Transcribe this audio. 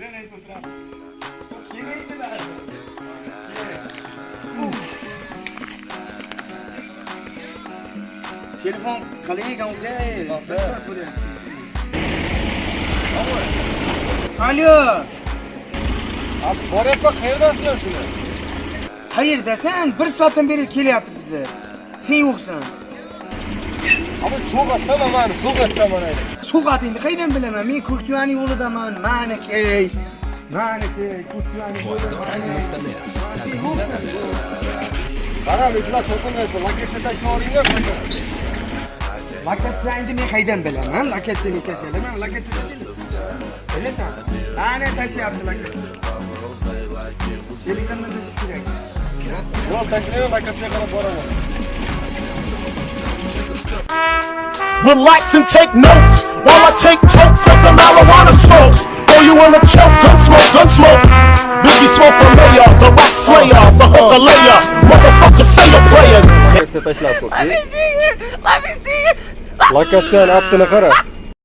Ben ayıp oturamam. Yemeğiydi be. Telefon ekan uka. Alo. Abi boryapqa qayerdasizlar shuni? Hayır desen bir soatdan beri kelyapmiz bize. Sen yo'qsan. Ama so'g'atda mani, so'g'atda mana. So'g'atingni qaydan bilaman? Men Ko'ktuyani yo'lidaman. Ma'niki. Ma'niki Ko'ktuyani yo'lida. Qara, bizlar to'pinlaysiz, lokatsiya tashlab yuboringlar. Lokatsiyangni men qaydan bilaman? Lokatsiyani tashlaman. Lokatsiya tashlayman. Bilasan? Ana tashlayapti lokatsiya. Telefondan tashlash kerak. Yo'q, tashlayman, lokatsiyaga qarab boraman. Relax and take notes while I take totes of the marijuana smoke. Throw you in a choke, gun smoke, gun smoke. Biggie smoke the mayor, the rap slayer, the hooker layer. Motherfucker, say your prayers. Lokatsiya tashlab qo'y. Lokatsiyani aptini qara.